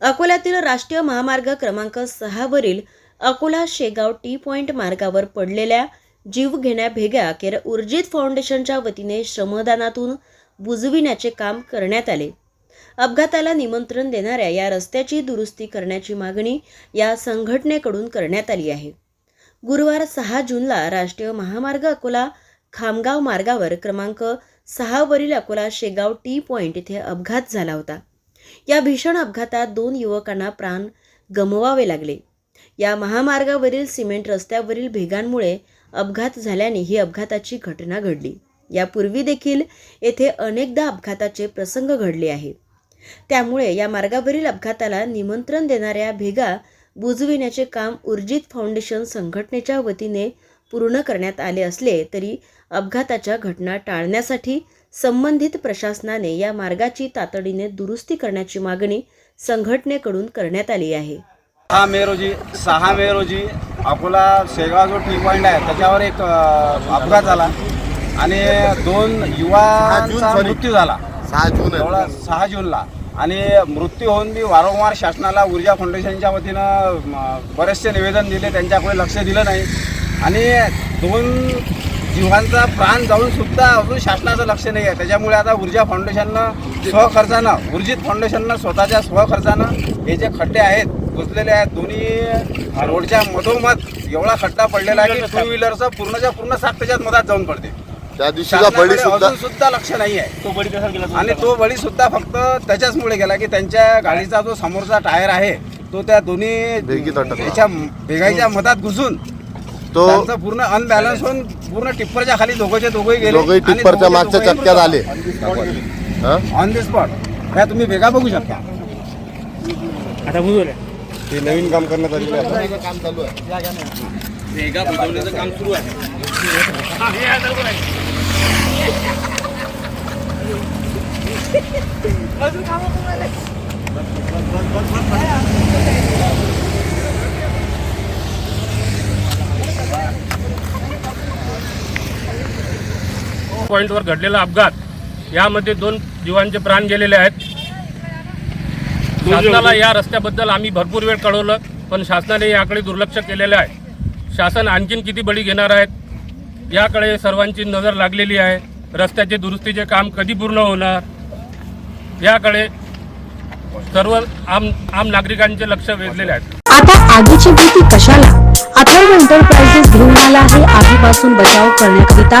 अकोल्यातील राष्ट्रीय महामार्ग क्रमांक सहावरील अकोला शेगाव टी पॉईंट मार्गावर पडलेल्या जीवघेण्या भेगा अखेर उर्जित फाउंडेशनच्या वतीने श्रमदानातून बुजविण्याचे काम करण्यात आले. अपघाताला निमंत्रण देणाऱ्या या रस्त्याची दुरुस्ती करण्याची मागणी या संघटनेकडून करण्यात आली आहे. गुरुवार सहा जूनला राष्ट्रीय महामार्ग अकोला खामगाव मार्गावर क्रमांक सहावरील अकोला शेगाव टी पॉईंट इथे अपघात झाला होता. या भीषण अपघातात दोन युवकांना प्राण गमवावे लागले. या महामार्गावरील सिमेंट रस्त्यावरील भेगांमुळे अपघात झाल्याने ही अपघाताची घटना घडली. यापूर्वी देखील येथे अनेकदा अपघाताचे प्रसंग घडले आहे. त्यामुळे या मार्गावरील अपघाताला निमंत्रण देणाऱ्या भेगा बुजविण्याचे काम उर्जित फाउंडेशन संघटनेच्या वतीने पूर्ण करण्यात आले असले तरी अपघाताच्या घटना टाळण्यासाठी संबंधित प्रशासनाने या मार्गाची तातडीने दुरुस्ती करण्याची मागणी संघटनेकडून करण्यात आली आहे. सहा मे रोजी सहा मे रोजी अकोला शेगाव जो टी पॉईंट आहे त्याच्यावर एक अपघात झाला आणि दोन युवांचा sorry. मृत्यू झाला. सहा जून सहा जूनला. आणि मृत्यू होऊन मी वारंवार शासनाला ऊर्जा फाउंडेशनच्या वतीनं बरेचसे निवेदन दिले त्यांच्याकडे लक्ष दिलं नाही. आणि दोन जीवांचा प्राण जाऊन सुद्धा अजून शासनाचं लक्ष नाही आहे. त्याच्यामुळे आता ऊर्जा फाउंडेशननं स्वखर्चानं ऊर्जित फाउंडेशननं स्वतःच्या स्वखर्चानं हे जे खड्डे आहेत घुसलेले आहेत दोन्ही रोडच्या मधोमध एवढा खड्डा पडलेला आहे की टू व्हीलरचं पूर्णच्या पूर्ण सात त्याच्यात मधात जाऊन पडते. त्या शासनाकडे सुद्धा अजून सुद्धा लक्ष नाही आहे. तो बळी कसा गेला? आणि तो बळी सुद्धा फक्त त्याच्याचमुळे गेला की त्यांच्या गाडीचा जो समोरचा टायर आहे तो त्या दोन्ही. याच्या भेगाईच्या मधात घुसून तो त्यांचं पूर्ण अनबॅलन्स होऊन पूर्ण टिप्परच्या खाली दोघंचे दोघंही गेले दोघंही आणि टिप्परच्या दोघे- मागच्या दोघंही चक्क्यात आले. हा? ऑन द स्पॉट ह्या तुम्ही भेगा बघू शकता. आता बुजवलं ते नवीन काम करण्यात आलेले काम चालू पॉईंटवर घडलेला अपघात. यामध्ये दोन जीवांचे प्राण गेलेले आहेत. शासनाला या रस्त्याबद्दल आम्ही भरपूर वेळ कळवलं पण शासनाने याकडे दुर्लक्ष केलेलं आहे. शासन आणखीन किती बळी घेणार आहेत याकडे सर्वांची नजर लागलेली आहे. रस्त्याचे दुरुस्तीचे काम कधी पूर्ण होणार याकडे सर्व आम आम नागरिकांचे लक्ष वेधलेले आहेत. आता आगीची भीती कशाला? अथर्व एंटरप्राइजेस घेऊन आला आहे आगीपासून बचाव करण्याकरिता.